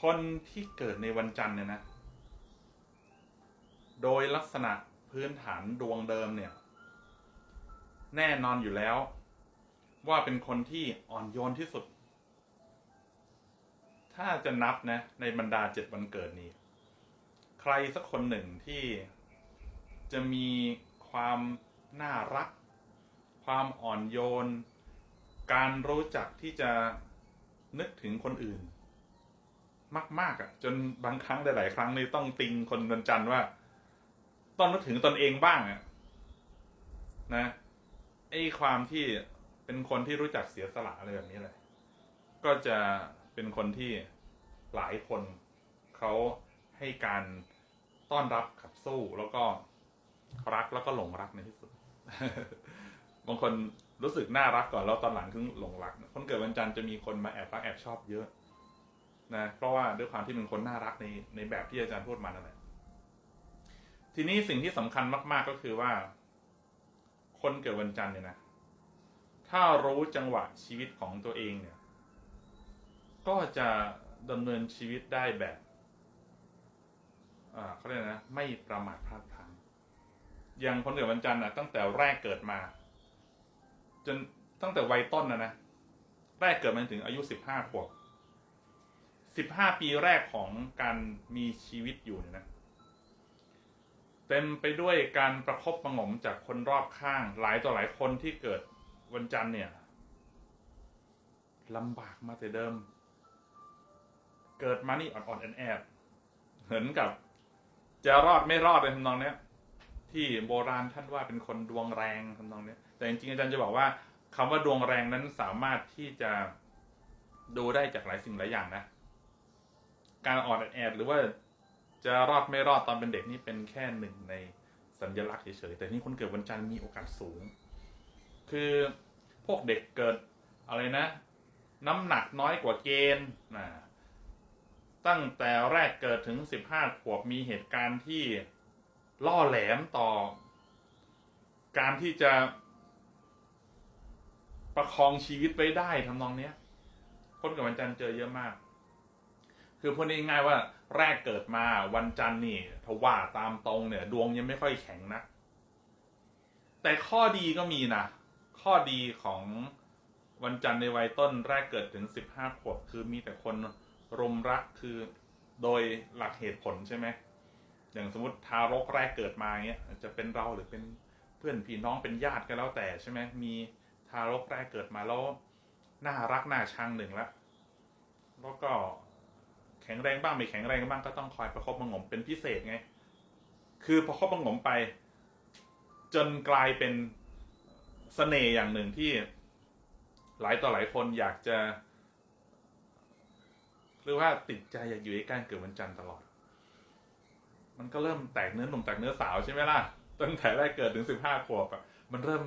คนที่เกิดในวันจันทร์เนี่ยนะ โดยลักษณะพื้นฐานดวงเดิมเนี่ย แน่นอนอยู่แล้ว ว่าเป็นคนที่อ่อนโยนที่สุด ถ้าจะนับนะ ในบรรดาเจ็ดวันเกิดนี้ ใครสักคนหนึ่งที่จะมีความน่ารัก ความอ่อนโยน การรู้จักที่จะนึกถึงคนอื่น มากๆอะ่ะ จนบางครั้งหลายๆครั้งนี่ต้องติงคนวันจันทร์ว่าต้องนึกถึงตนเองบ้างอะนะไอ้ความที่เป็นคนที่รู้จักเสียสละอะไรแบบนี้เลยก็จะเป็นคนที่หลายคนเขาให้การต้อนรับขับสู้แล้วก็รักแล้วก็หลงรักในที่สุด บางคนรู้สึกน่ารักก่อนแล้วตอนหลังถึงหลงรัก คนเกิดวันจันทร์จะมีคนมาแอบรักแอบชอบเยอะ นะเพราะว่าด้วยความที่เป็นคนน่ารักในในแบบที่อาจารย์พูดมานั่นแหละทีนี้สิ่งที่สำคัญมาก ๆก็คือว่า คนเกิดวันจันทร์เนี่ยนะถ้ารู้จังหวะชีวิตของตัวเองเนี่ย ก็จะดำเนินชีวิตได้แบบอ่าเขาเรียกนะไม่ประมาทพลาดพลั้งอย่างคนเกิดวันจันทร์นะตั้งแต่แรกเกิดมา จนตั้งแต่วัยต้นนะนะแรกเกิดมาถึงอายุสิบห้าขวบ สิบห้าปีแรกของการมีชีวิตอยู่เนี่ยนะ เต็มไปด้วยการประคบประหงมจากคนรอบข้าง หลายต่อหลายคนที่เกิดวันจันทร์เนี่ยลำบากมาแต่เดิม เกิดมานี่อ่อนๆแอบๆเหมือนกับ จะรอดไม่รอดเลยทำนองเนี้ยที่โบราณท่านว่าเป็นคนดวงแรงทำนองเนี้ยแต่จริงๆอาจารย์จะบอกว่าคำว่าดวงแรงนั้นสามารถที่จะดูได้จากหลายสิ่งหลายอย่างนะ การอ่อนแอดหรือว่าจะรอดไม่รอดตอนเป็นเด็กนี่เป็นแค่หนึ่งในสัญลักษณ์เฉยๆแต่นี่คนเกิดวันจันทร์มีโอกาสสูง คือพวกเด็กเกิดอะไรนะ น้ำหนักน้อยกว่าเกณฑ์นะตั้งแต่แรกเกิดถึงสิบห้าขวบมีเหตุการณ์ที่ล่อแหลมต่อ การที่จะประคองชีวิตไว้ได้ทำนองเนี้ยคนกับวันจันทร์เจอเยอะมาก คือพูดง่ายๆว่าแรกเกิดมาวันจันทร์นี่ทว่าตามตรงเนี่ย ดวงยังไม่ค่อยแข็งนะ แต่ข้อดีก็มีนะ ข้อดีของวันจันทร์ในวัยต้นแรกเกิดถึงสิบห้าขวบคือมีแต่คนรมรักคือโดยหลักเหตุผลใช่ไหมอย่างสมมติทารกแรกเกิดมาเงี้ยจะเป็นเราหรือเป็นเพื่อนพี่น้องเป็นญาติก็แล้วแต่ใช่ไหมมีทารกแรกเกิดมาแล้วน่ารักน่าชังหนึ่งละแล้วก็ แข็งแรงบ้างไม่แข็งแรงบ้างก็ต้องคอยประคบประงมเป็นพิเศษไง คือประคบประงมไป จนกลายเป็นเสน่ห์อย่างหนึ่งที่หลายต่อหลายคนอยากจะหรือว่าติดใจอยากอยู่ใกล้เกิดวันจันทร์ตลอด มันก็เริ่มแตกเนื้อหนุ่มแตกเนื้อสาวใช่ไหมล่ะ ตั้งแต่แรกเกิดถึงสิบห้าขวบอะ มันเริ่ม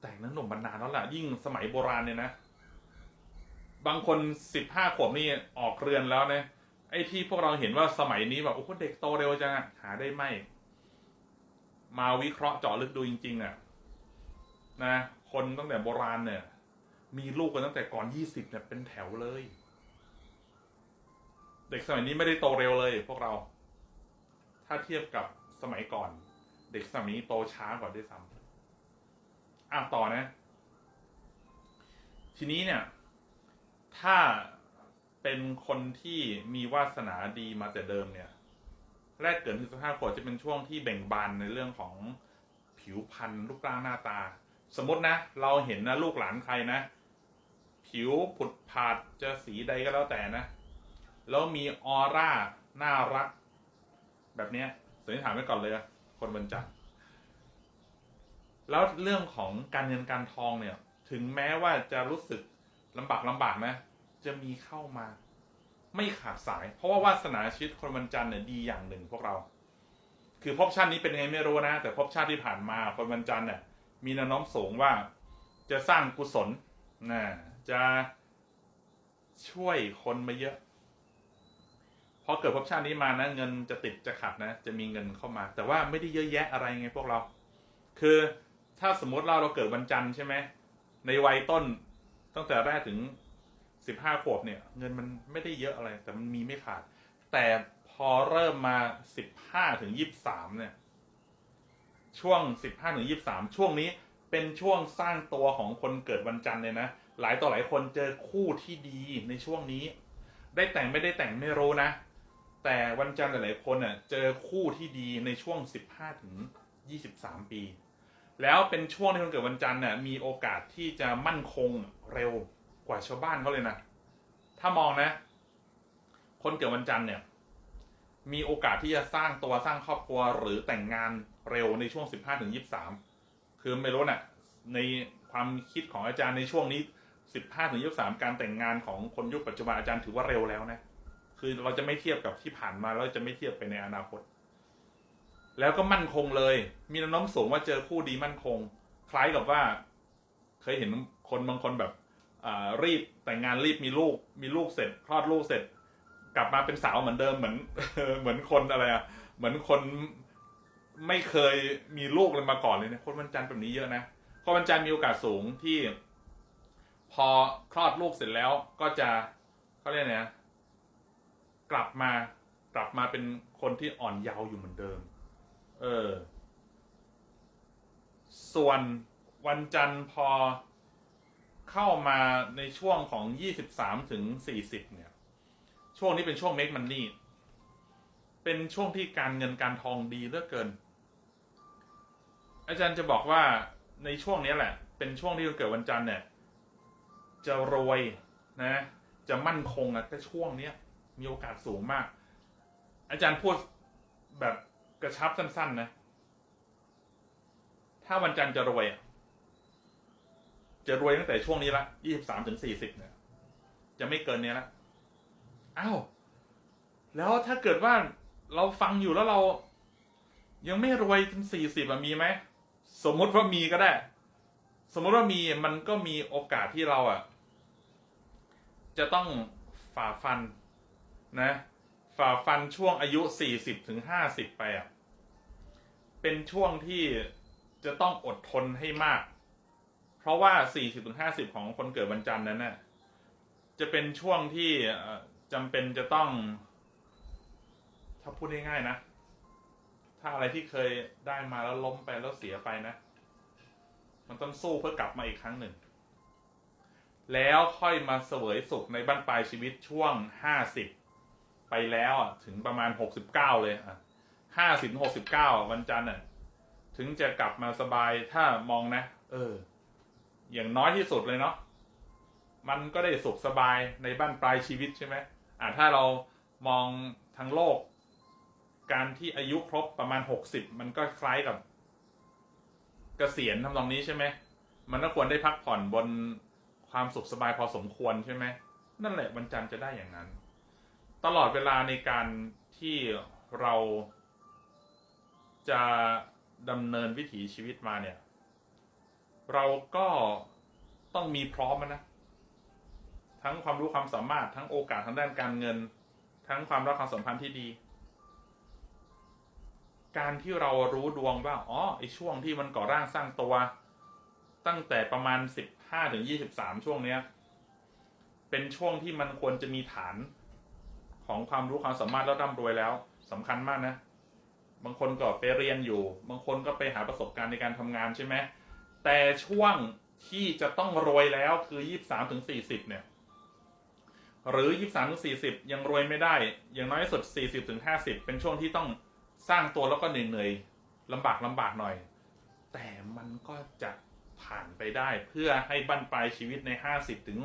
แตกเนื้อหนุ่มมานานแล้วล่ะ ยิ่งสมัยโบราณเนี่ยนะ บางคนสิบห้าขวบนี่ออกเรือนแล้วนะไอ้ที่พวกเราเห็นว่าสมัยนี้แบบโอ้โหเด็กโตเร็วจังหาได้ไหมมาวิเคราะห์เจาะลึกดูจริงๆอะนะคนตั้งแต่โบราณเนี่ย มีลูกกันตั้งแต่ก่อนยี่สิบเนี่ยเป็นแถวเลย เด็กสมัยนี้ไม่ได้โตเร็วเลย พวกเรา ถ้าเทียบกับสมัยก่อน เด็กสมัยนี้โตช้ากว่าด้วยซ้ำอะต่อนะ ทีนี้เนี่ย ถ้าเป็นคนที่มีวาสนาดีมาแต่เดิมเนี่ย แรกเกิดที่สิบห้าขวบจะเป็นช่วงที่เบ่งบานในเรื่องของผิวพรรณรูปร่างหน้าตา สมมตินะ เราเห็นนะลูกหลานใครนะ ผิวผุดผาดจะสีใดก็แล้วแต่นะ แล้วมีออร่าน่ารัก แบบเนี้ยสันนิษฐานไว้ก่อนเลยคนบรรจันทร์แล้วเรื่องของการเงินการทองเนี่ย ถึงแม้ว่าจะรู้สึกลำบากลำบากนะ จะมีเข้ามา ไม่ขาดสาย เพราะว่าวาสนาชีวิตคนบรรจันทร์เนี่ยดีอย่างหนึ่งพวกเรา คือภพชาตินี้เป็นไงไม่รู้นะ แต่ภพชาติที่ผ่านมาคนบรรจันทร์เนี่ยมีแนวโน้มสูงว่าจะสร้างกุศลนะจะช่วยคนมาเยอะพอเกิดภพชาตินี้มานะ เงินจะติดจะขัดนะ จะมีเงินเข้ามา แต่ว่าไม่ได้เยอะแยะอะไรไงพวกเรา คือถ้าสมมติเราเราเกิดวันจันทร์ใช่ไหมในวัยต้นตั้งแต่แรกถึง สิบห้าขวบเนี่ย เงินมันไม่ได้เยอะอะไร แต่มันมีไม่ขาด แต่พอเริ่มมาสิบห้าถึงยี่สามเนี่ย ช่วงสิบห้าถึงยี่สามช่วงนี้เป็นช่วงสร้างตัวของคนเกิดวันจันทร์เลยนะ หลายต่อหลายคนเจอคู่ที่ดีในช่วงนี้ ได้แต่งไม่ได้แต่งไม่รู้นะ แต่วันจันทร์หลายๆคนเน่ะเจอคู่ที่ดีในช่วง15ถึง23ปี แล้วเป็นช่วงที่คนเกิดวันจันทร์น่ะมีโอกาสที่จะมั่นคงเร็ว ว่าชาวบ้านเขาเลยนะ ถ้ามองนะ คนเกิดวันจันทร์เนี่ย มีโอกาสที่จะสร้างตัวสร้างครอบครัวหรือแต่งงานเร็วในช่วง 15ถึง23 คือไม่รู้น่ะ ในความคิดของอาจารย์ในช่วงนี้ 15ถึง23 การแต่งงานของคนยุคปัจจุบันอาจารย์ถือว่าเร็วแล้วนะ คือเราจะไม่เทียบกับที่ผ่านมาแล้วจะไม่เทียบไปในอนาคต แล้วก็มั่นคงเลย มีนวโน้มสูงว่าเจอคู่ดีมั่นคง คล้ายกับว่า เคยเห็นคนบางคนแบบ รีบแต่งงานรีบมีลูกมีลูกเสร็จคลอดลูกเสร็จ กลับมาเป็นสาวเหมือนเดิมเหมือนเหมือนคนอะไรอะเหมือนคนไม่เคยมีลูกเลยมาก่อนเลยเนี่ยคนวันจันทร์แบบนี้เยอะนะคนวันจันทร์มีโอกาสสูงที่ พอคลอดลูกเสร็จแล้วก็จะเขาเรียกไงนะกลับมากลับมาเป็นคนที่อ่อนเยาว์อยู่เหมือนเดิม เออ ส่วนวันจันทร์พอ เข้ามาในช่วงของยี่สิบสามถึงสี่สิบเนี่ย ช่วงนี้เป็นช่วง make money เป็นช่วงที่การเงินการทองดีเหลือเกิน อาจารย์จะบอกว่าในช่วงนี้แหละ เป็นช่วงที่เกิดวันจันทร์เนี่ย จะรวยนะ จะมั่นคงอะแค่ช่วงเนี้ยมีโอกาสสูงมาก อาจารย์พูดแบบกระชับสั้น ๆ นะ ถ้าวันจันทร์จะรวยอะ จะรวยตั้งแต่ช่วงนี้ละยี่สิบสามถึงสี่สิบเนี่ย จะไม่เกินเนี้ยละอ้าวแล้วถ้าเกิดว่าเราฟังอยู่แล้วเรา ยังไม่รวยถึงสี่สิบมีไหมสมมติว่ามีก็ได้ สมมติว่ามีมันก็มีโอกาสที่เราอะ จะต้องฝ่าฟันนะ ฝ่าฟันช่วงอายุ40ถึง50ไปอะเป็นช่วงที่จะต้องอดทนให้มาก เพราะว่า 40ถึง50 ของคนเกิดวันจันทร์นั้นน่ะจะเป็นช่วงที่จำเป็นจะต้อง ถ้าพูดง่ายๆนะ ถ้าอะไรที่เคยได้มาแล้วล้มไปแล้วเสียไปนะ มันต้องสู้เพื่อกลับมาอีกครั้งหนึ่ง แล้วค่อยมาเสวยสุขในบ้านปลายชีวิตช่วงห้าสิบไปแล้วถึงประมาณหกสิบเก้าเลยอะห้าสิบหกสิบเก้าวันจันทร์อะ ถึงจะกลับมาสบายถ้ามองนะ เออ อย่างน้อยที่สุดเลยเนาะมันก็ได้สุขสบายในบ้านปลายชีวิตใช่ไหมอ่าถ้าเรามองทั้งโลก การที่อายุครบประมาณหกสิบมันก็คล้ายกับเกษียณทำตรงนี้ใช่ไหมมันก็ควรได้พักผ่อนบนความสุขสบายพอสมควรใช่ไหมนั่นแหละวันจันทร์จะได้อย่างนั้น ตลอดเวลาในการที่เราจะดำเนินวิถีชีวิตมาเนี่ย เราก็ต้องมีพร้อมนะ ทั้งความรู้ความสามารถทั้งโอกาสทางด้านการเงิน ทั้งความรักความสัมพันธ์ที่ดี การที่เรารู้ดวงว่าอ๋อไอช่วงที่มันก่อร่างสร้างตัว ตั้งแต่ประมาณสิบห้าถึงยี่สิบสามช่วงเนี้ย เป็นช่วงที่มันควรจะมีฐานของความรู้ความสามารถแล้วร่ำรวยแล้วสำคัญมากนะ บางคนก็ไปเรียนอยู่ บางคนก็ไปหาประสบการณ์ในการทำงานใช่ไหม แต่ช่วงที่จะต้องรวยแล้วคือยี่สามถึงสี่สิบเนี่ย หรือยี่สามถึงสี่สิบยังรวยไม่ได้ อย่างน้อยสุดสี่สิบถึงห้าสิบเป็นช่วงที่ต้องสร้างตัวแล้วก็เหนื่อยๆลำบากลำบากหน่อย แต่มันก็จะผ่านไปได้ เพื่อให้บั้นปลายชีวิตใน50ถึง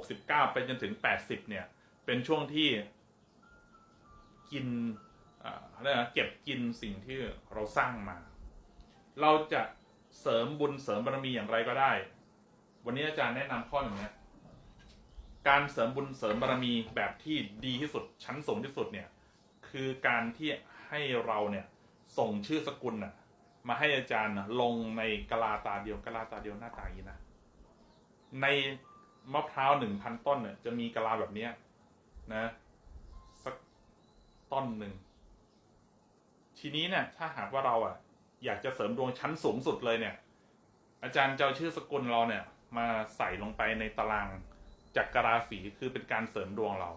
69ไปจนถึง80เนี่ย เป็นช่วงที่กินอะไรนะเก็บกินสิ่งที่เราสร้างมา เราจะ เสริมบุญเสริมบารมีอย่างไรก็ได้ วันนี้อาจารย์แนะนำข้ออย่างนี้ยการเสริมบุญเสริมบารมีแบบที่ดีที่สุดชั้นสูงที่สุดเนี่ย คือการที่ให้เราเนี่ยส่งชื่อสกุลน่ะ มาให้อาจารย์ลงในกลาตาเดียวกลาตาเดียวหน้าตาอย่างนี้นะในมะพร้าวหนึ่งพันต้นเนี่ยจะมีกลาแบบเนี้ยนะสักต้นหนึ่งทีนี้เนี่ยถ้าหากว่าเราอะ อยากจะเสริมดวงชั้นสูงสุดเลยเนี่ย อาจารย์จะเอาชื่อสกุลเราเนี่ย มาใส่ลงไปในตารางจักรราศีคือเป็นการเสริมดวงเรา